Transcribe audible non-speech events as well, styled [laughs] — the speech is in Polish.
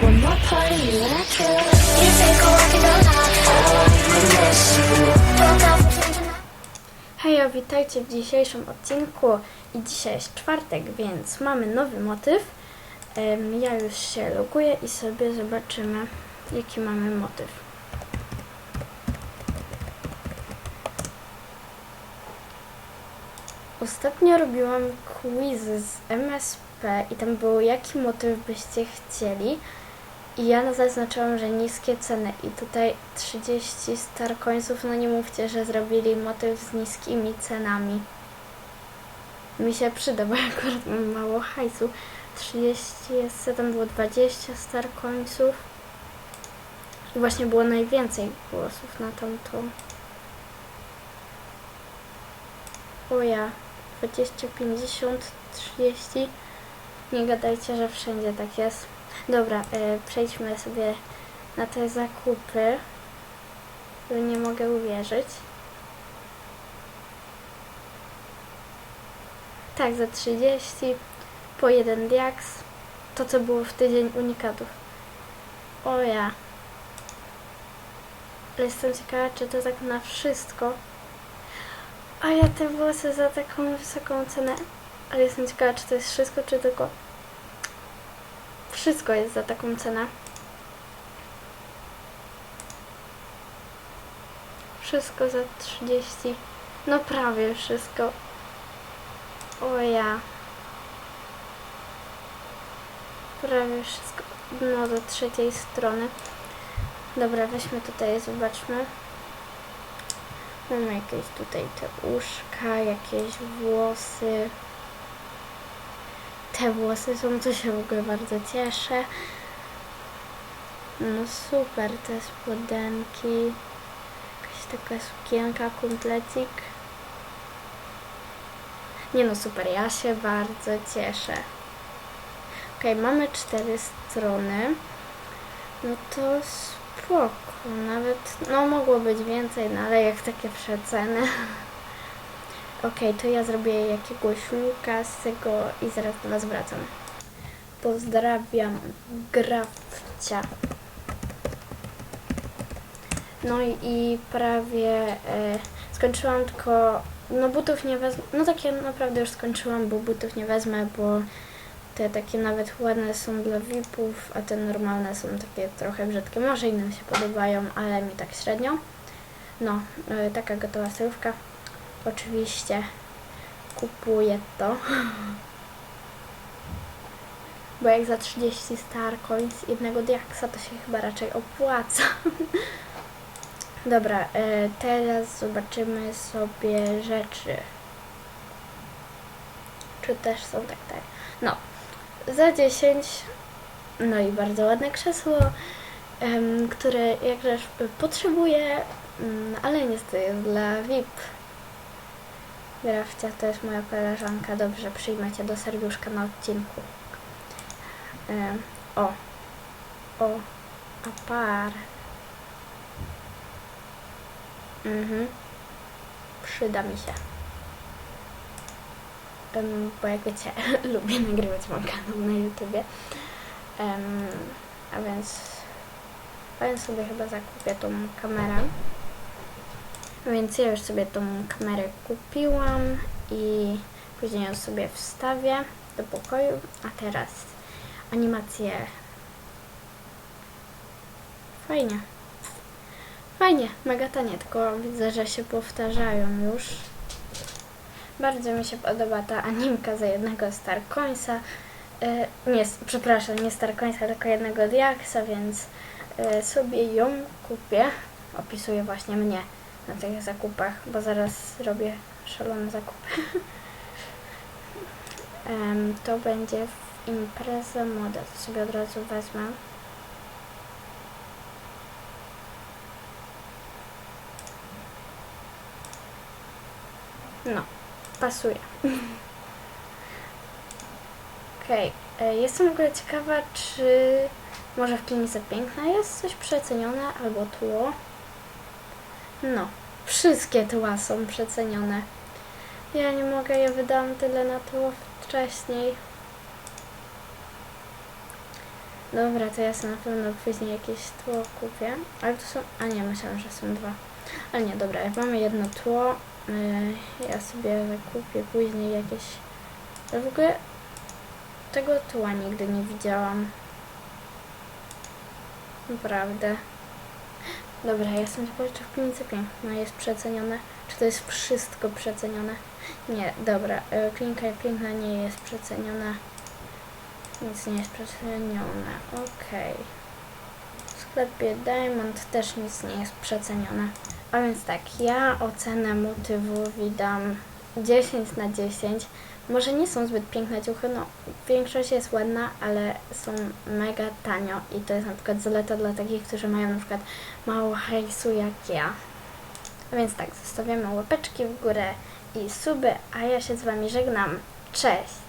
One more party, you and I kill. You take a walk and go now. I miss you. Broke out from changing my Hej, witajcie w dzisiejszym odcinku i dzisiaj jest czwartek, więc mamy nowy motyw. Ja już się loguję i sobie zobaczymy, jaki mamy motyw. Ostatnio robiłam quiz z MSP i tam było jaki motyw byście chcieli. I ja zaznaczyłam, że niskie ceny i tutaj 30 starcoinsów, no nie mówcie, że zrobili motyw z niskimi cenami. Mi się przyda, bo [laughs] akurat mam mało hajsu. 30 jest, tam było 20 starcoinsów. I właśnie było najwięcej głosów na tamto. O ja, 20, 50, 30. Nie gadajcie, że wszędzie tak jest. Dobra, e, przejdźmy sobie na te zakupy. Nie mogę uwierzyć. Tak, za 30 po jeden diaks. To co było w tydzień unikatów. O ja. Jestem ciekawa, czy to tak na wszystko. A ja te włosy za taką wysoką cenę. Ale jestem ciekawa, czy to jest wszystko, czy tylko wszystko jest za taką cenę. Wszystko za 30. No prawie wszystko. O ja. Prawie wszystko. No do trzeciej strony. Dobra, weźmy tutaj, zobaczmy. Mamy jakieś tutaj te uszka, jakieś włosy te włosy są, to się w ogóle bardzo cieszę. No super, te spodenki. Jakaś taka sukienka, komplecik. Nie no, super, ja się bardzo cieszę. Okej, mamy cztery strony. No to spoko, nawet, no mogło być więcej, no ale jak takie przeceny. Okej, to ja zrobię jakiegoś luka z tego i zaraz do Was wracam. Pozdrawiam Grafcia. No i, i prawie e, skończyłam tylko, no butów nie wezmę, no takie naprawdę już skończyłam, bo butów nie wezmę, bo te takie nawet ładne są dla VIP-ów, a te normalne są takie trochę brzydkie. Może innym się podobają, ale mi tak średnio. No, e, taka gotowa stylówka. Oczywiście kupuję to. [laughs] Bo jak za 30 star coins jednego diaksa to się chyba raczej opłaca. [laughs] Dobra, e, teraz zobaczymy sobie rzeczy. Czy też są tak, tak. No, za 10. No i bardzo ładne krzesło, które jakżeż potrzebuję, mm, ale niestety jest dla VIP. Grafcia to jest moja koleżanka. Dobrze, przyjmę cię do serduszka na odcinku. O. O. Apar. Mhm. Przyda mi się. Em, bo jak wiecie, [laughs] lubię nagrywać, mam kanał na YouTubie. Em, a więc... Więc sobie chyba zakupię tą kamerę. Więc ja już sobie tą kamerę kupiłam i później ją sobie wstawię do pokoju. A teraz animacje. Fajnie. Fajnie, mega tanie, tylko widzę, że się powtarzają już. Bardzo mi się podoba ta animka za jednego Starcoinsa. E, nie, przepraszam, nie Starcoinsa, tylko jednego Diaksa, więc e, sobie ją kupię. Opisuję właśnie mnie na tych zakupach, bo zaraz robię szalone zakupy. [laughs] To będzie w imprezę moda. To sobie od razu wezmę. No, pasuje. [laughs] Okej, okay. jestem w ogóle ciekawa, czy może w klinice piękna jest coś przecenione albo tło. No, wszystkie tła są przecenione. Ja nie mogę, ja wydałam tyle na tło wcześniej. Dobra, to ja sobie na pewno później jakieś tło kupię. Ale to są... A nie, myślałam, że są dwa. Ale nie, dobra, jak mamy jedno tło, ja sobie kupię później jakieś... Ja w ogóle tego tła nigdy nie widziałam. Naprawdę. Dobra, ja sobie zobaczę w klinice piękna jest przecenione. Czy to jest wszystko przecenione? Nie, dobra, y, klinika piękna nie jest przeceniona. Nic nie jest przecenione. Okej. W sklepie Diamond też nic nie jest przecenione. A więc tak, ja ocenę motywu dam 10 na 10. Może nie są zbyt piękne ciuchy, no większość jest ładna, ale są mega tanio i to jest na przykład zaleta dla takich, którzy mają na przykład mało hajsu jak ja. A więc tak, zostawiamy łapeczki w górę i suby, a ja się z Wami żegnam. Cześć!